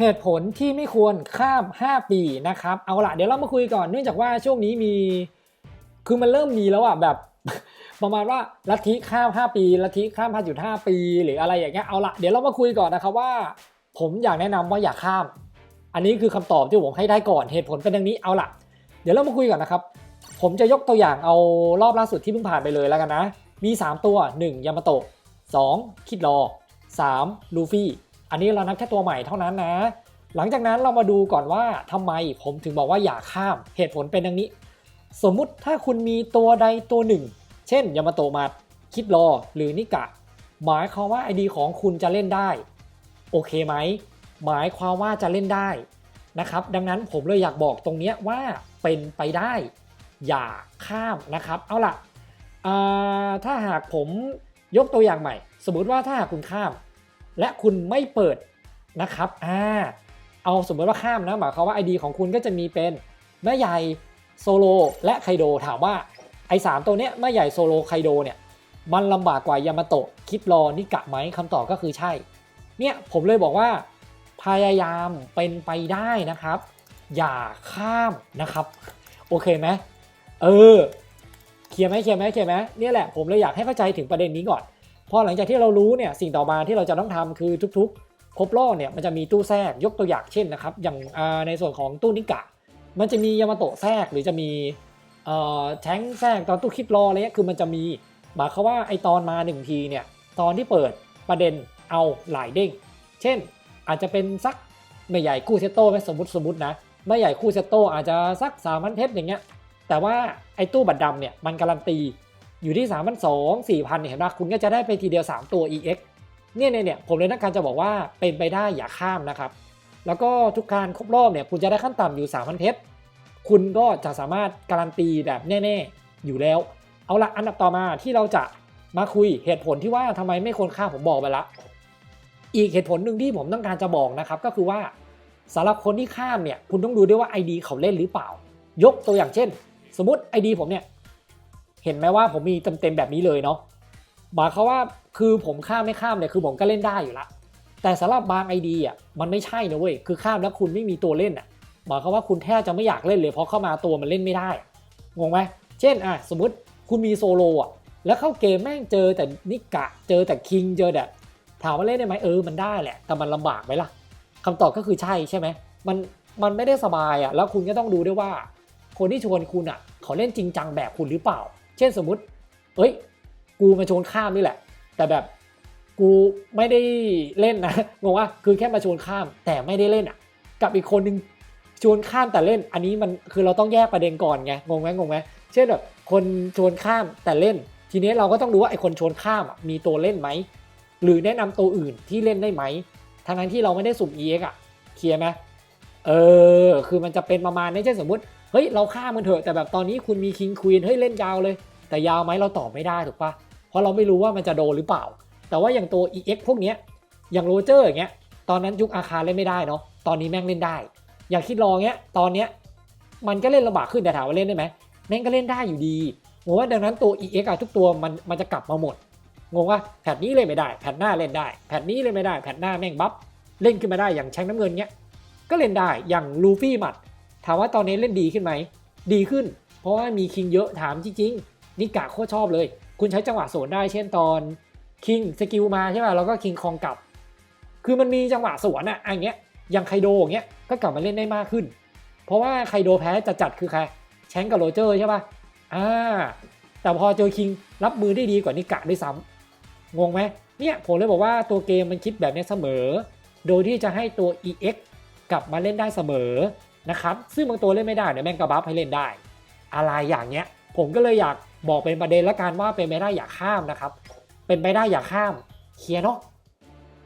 เหตุผลที่ไม่ควรข้าม 5 ปีนะครับ เอาละเดี๋ยวเรามาคุยก่อนเนื่องจากว่าช่วงนี้มี คือมันเริ่มมีแล้วอะแบบ ประมาณว่าลัทธิข้าม 5 ปีลัทธิข้าม 5.5 ปี หรืออะไรอย่างเงี้ยเอาละเดี๋ยวเรามาคุยก่อนนะครับว่า ผมอยากแนะนำว่าอย่าข้าม อันนี้คือคำตอบที่ผมให้ได้ก่อนเหตุผลเป็นดังนี้เอาละเดี๋ยวเรามาคุยก่อนนะครับ ผมจะยกตัวอย่างเอารอบล่าสุดที่เพิ่งผ่านไปเลยแล้วกันนะ มี 3 ตัว 1 ยามาโตะ2คิดรอ 3 ลูฟี่ อันนี้เรานับแค่ตัวใหม่เท่านั้นนะ หลังจากนั้นเรามาดูก่อนว่าทำไมผมถึงบอกว่าอย่าข้ามเหตุผลเป็นดังนี้ สมมุติถ้าคุณมีตัวใดตัวหนึ่ง เช่นยามาโตะมาคิดรอหรือนิกะ หมายความว่าไอดีของคุณจะเล่นได้ โอเคไหมหมายความว่าจะเล่นได้นะครับ ดังนั้นผมเลยอยากบอกตรงนี้ว่าเป็นไปได้ อย่าข้ามนะครับ เอาล่ะถ้าหากผมยกตัวอย่างใหม่ สมมติว่าถ้าหากคุณข้าม และคุณไม่เปิดนะครับอ่าเอาสมมติว่าข้ามนะหมายความว่า ID ของคุณก็จะมีเป็นแม่ใหญ่โซโลและไคโดถามว่าไอ้สามตัวเนี้ยแม่ใหญ่โซโลไคโดเนี่ยมันลำบากกว่ายามาโตะคิดรอนิกะไหมคำตอบก็คือใช่ เนี่ยผมเลยบอกว่า พยายามเป็นไปได้นะครับ อย่าข้ามนะครับ โอเคไหมเออเคลียร์ไหมเคลียร์ไหมเคลียร์ไหมเนี่ยแหละผมเลยอยากให้เข้าใจถึงประเด็นนี้ก่อน พอหลังจากที่เรารู้เนี่ยสิ่งต่อมาที่เราจะต้องทำคือทุกๆ ครบรอบเนี่ยมันจะมีตู้แทรกยกตัวอย่างเช่นนะครับอย่างในส่วนของตู้นิกะ มันจะมียามาโตะแทรกหรือจะมีแทงแทรกตอนตู้คิดรออะไรเงี้ยคือมันจะมีหมายความว่าไอตอนมาหนึ่งทีเนี่ยตอนที่เปิดประเด็นเอาหลายเด้ง เช่น อาจจะเป็นสักไม่ใหญ่คู่เซตโต้ไหมสมมติสมมตินะไม่ใหญ่คู่เซตโต้อาจจะสักสามพันเพชรอย่างเงี้ยแต่ว่าไอ้ตู้บัตรดำเนี่ยมันการันตี อยู่ที่ 3 2 0 0 4 0 0 0 เห็นไหมคุณก็จะได้ไปทีเดียว 3 ตัว EX เนี่ยเนี่ยเนี่ยผมเลยต้องการจะบอกว่าเป็นไปได้อย่าข้ามนะครับ แล้วก็ทุกการครบรอบเนี่ยคุณจะได้ขั้นต่ำอยู่ 3,000 เพชร คุณก็จะสามารถการันตีแบบแน่ ๆ อยู่แล้ว เอาละอันดับต่อมาที่เราจะมาคุยเหตุผลที่ว่าทำไมไม่ควรข้ามผมบอกไปละ อีกเหตุผลหนึ่งที่ผมต้องการจะบอกนะครับก็คือว่าสำหรับคนที่ข้ามเนี่ยคุณต้องดูด้วยว่า ID เขาเล่นหรือเปล่า ยกตัวอย่างเช่น สมมติ ID ผมเนี่ย เห็นไหมว่าผมมีเต็มๆแบบนี้เลยเนาะหมายความว่าคือผมข้ามไม่ข้ามเนี่ยคือผมก็เล่นได้อยู่ละแต่สำหรับบาง ID อะมันไม่ใช่นะเว้ยคือข้ามแล้วคุณไม่มีตัวเล่นอะหมายความว่าคุณแทบจะไม่อยากเล่นเลยเพราะเข้ามาตัวมันเล่นไม่ได้งงไหมเช่นอะสมมติคุณมีโซโลอะแล้วเข้าเกมแม่งเจอแต่นิกะเจอแต่คิงเจอแต่ถามว่าเล่นได้ไหมเออมันได้แหละแต่มันลำบากไหมล่ะคำตอบก็คือใช่ใช่ไหมมันมันไม่ได้สบายอะแล้วคุณก็ต้องดูด้วยว่า คนที่ชวนคุณอะเขาเล่นจริงจังแบบคุณหรือเปล่า เช่นสมมุติ เอ้ย กูมาชนข้ามนี่แหละ แต่แบบกูไม่ได้เล่นนะงงว่าคือแค่มาชวนข้ามแต่ไม่ได้เล่นอะ กับอีกคนนึงชวนข้ามแต่เล่น อันนี้มันคือเราต้องแยกประเด็นก่อนไงงงไหมงงไหมเช่นแบบคนชวนข้ามแต่เล่น ทีนี้เราก็ต้องดูว่าไอ้คนชวนข้ามอะมีตัวเล่นไหมหรือแนะนำตัวอื่นที่เล่นได้ไหมทั้งนั้นที่เราไม่ได้สุ่ม EX อะเคลียร์ไหมเออคือมันจะเป็นประมาณนี้เช่นสมมติ ฮ้ยเราฆ่ามันเถอะแต่แบบตอนนี้คุณมีคิงควีนเฮ้ยเล่นยาวเลย แต่ยาวไหมเราตอบไม่ได้ถูกปะเพราะเราไม่รู้ว่ามันจะโดนหรือเปล่า แต่ว่าอย่างตัว EX พวกเนี้ยอย่างโรเจอร์อย่างเงี้ยตอนนั้นยุคอาคารเล่นไม่ได้เนาะตอนนี้แม่งเล่นได้ อย่างคิดรองเงี้ยตอนเนี้ยมันก็เล่นลำบากขึ้นแต่ถามว่าเล่นได้ไหมแม่งก็เล่นได้อยู่ดีงงว่าดังนั้นตัว EX อะทุกตัวมันมันจะกลับมาหมดงงว่าแพทนี้เล่นไม่ได้แพทหน้าเล่นได้แพทนี้เล่นไม่ได้แพทหน้าแม่งบัฟเล่นขึ้นมาได้อย่างแชงน้ำเงินเงี้ยก็เล่นได้อย่างลูฟี่หมัด ถามว่าตอนนี้เล่นดีขึ้นไหม ดีขึ้น เพราะว่ามีคิงเยอะถามจริงๆนิกะโคตรชอบเลย คุณใช้จังหวะสวนได้เช่นตอนคิงสกิลมาใช่ป่ะแล้วก็คิงคองกลับ คือมันมีจังหวะสวนอะอันเงี้ยอย่างไคโดอย่างเงี้ยก็กลับมาเล่นได้มากขึ้น เพราะว่าไคโดแพ้จะจัดคือใครแชงกับโรเจอร์ใช่ป่ะอ่าแต่พอเจอคิงรับมือได้ดีกว่านิกะด้วยซ้ำงงไหมเนี่ยผมเลยบอกว่าตัวเกมมันคิดแบบนี้เสมอ โดยที่จะให้ตัว EX กลับมาเล่นได้เสมอ นะครับซึ่งบางตัวเล่นไม่ได้เนี่ยแม่งกระบับให้เล่นได้ อะไรอย่างเงี้ย ผมก็เลยอยากบอกเป็นประเด็นละกันว่าเป็นไปได้อย่าข้ามนะครับ เป็นไปได้อย่าข้ามเคลียร์เนาะ